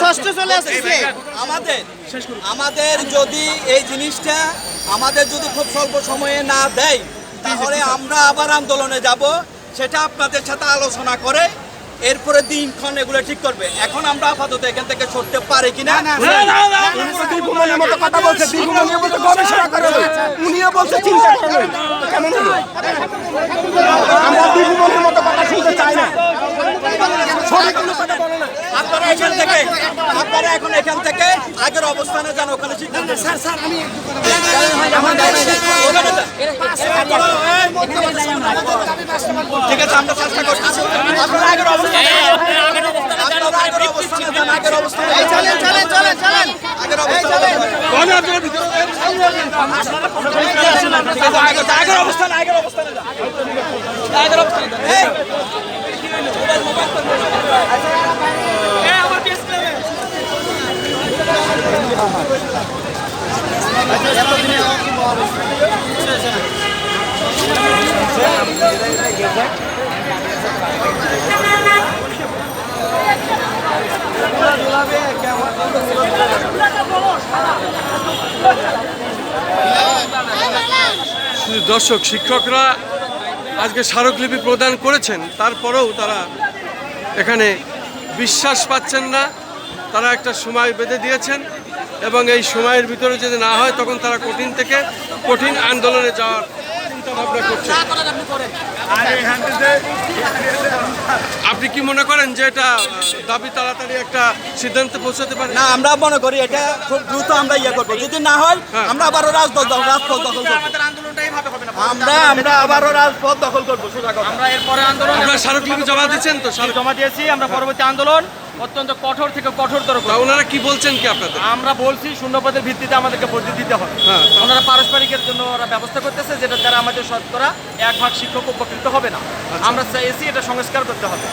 ষষ্ঠ চলে আসছে আমাদের আমাদের যদি এই জিনিসটা আমাদের যদি খুব স্বল্প সময়ে না দেয় তাহলে আমরা আবার আন্দোলনে যাব সেটা আপনাদের সাথে আলোচনা করে এরপরে দিনক্ষণ এগুলো ঠিক করবে এখন আমরা আপাতত এখান থেকে সরতে পারি কিনা কথা বলছে গবেষণা করে না। উনিও বলছে চিন্তা করে কেমন আমরা দীপুমনির মতো কথা শুনতে চাই না সঠিক কোনো কথা বলে না আপনারা এখান থেকে আপনারা এখন এখান থেকে আগের অবস্থানে যান ওখানে সিদ্ধান্ত স্যার স্যার আমি ঠিক আছে আমরা চেষ্টা করছি আপনারা আগের অবস্থানে আপনারা আগের অবস্থানে যান আগের অবস্থানে চলেন চলেন চলেন চলেন আগের অবস্থানে যান। ঠিক আছে আগের আগের অবস্থানে আগের অবস্থানে আগের অবস্থানে দর্শক শিক্ষকরা আজকে স্মারকলিপি প্রদান করেছেন তারপরেও তারা এখানে বিশ্বাস পাচ্ছেন না। তারা একটা সময় বেঁধে দিয়েছেন এবং এই সময়ের ভিতরে যদি না হয় তখন তারা কঠিন থেকে কঠিন আন্দোলনে যাওয়ার আপনি কি মনে করেন যে এটা দাবি তাড়াতাড়ি একটা সিদ্ধান্তে পৌঁছাতে পারে? না আমরা মনে করি এটা খুব দ্রুত আমরা ইয়ে করব। যদি না হয় হ্যাঁ। আমরা আবারও রাজপথ দখল রাজপথ দখল করব। আমরা আমরা আবারও রাজপথ দখল করব আমরা এরপরে আন্দোলন আপনার স্মারকলিপি জমা দিচ্ছেন তো? জমা দিয়েছি আমরা পরবর্তী আন্দোলন অত্যন্ত কঠোর থেকে কঠোরতর করবে ওনারা কি বলছেন কি আপনাদের? আমরা বলছি শূন্যপদের ভিত্তিতে আমাদেরকে বদলি দিতে হবে। হ্যাঁ। ওনারা পারস্পরিকের জন্য ওরা ব্যবস্থা করতেছে যেটা দ্বারা আমাদের শতকরা এক ভাগ শিক্ষক উপকৃত হবে না। আমরা চাইছি এটা সংস্কার করতে হবে।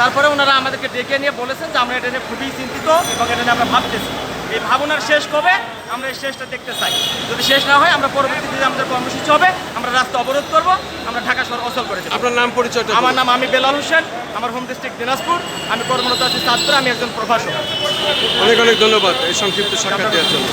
তারপরে ওনারা আমাদেরকে ডেকে নিয়ে বলেছেন যে আমরা এটা নিয়ে খুবই চিন্তিত এবং এটা নিয়ে আমরা ভাবতেছি। এই ভাবনার শেষ কবে আমরা এই শেষটা দেখতে চাই। যদি শেষ না হয় আমরা পরবর্তীতে আমাদের কর্মসূচি হবে আমরা রাস্তা অবরোধ করব আমরা ঢাকা শহর অচল করে দেবো। আপনার নাম পরিচয় আমার নাম আমি বেলাল হোসেন আমার হোম ডিস্ট্রিক্ট দিনাজপুর আমি কর্মরত আছি ছাত্র আমি একজন প্রভাষক। অনেক অনেক ধন্যবাদ এই সংক্ষিপ্ত সাক্ষাৎ দেওয়ার জন্য।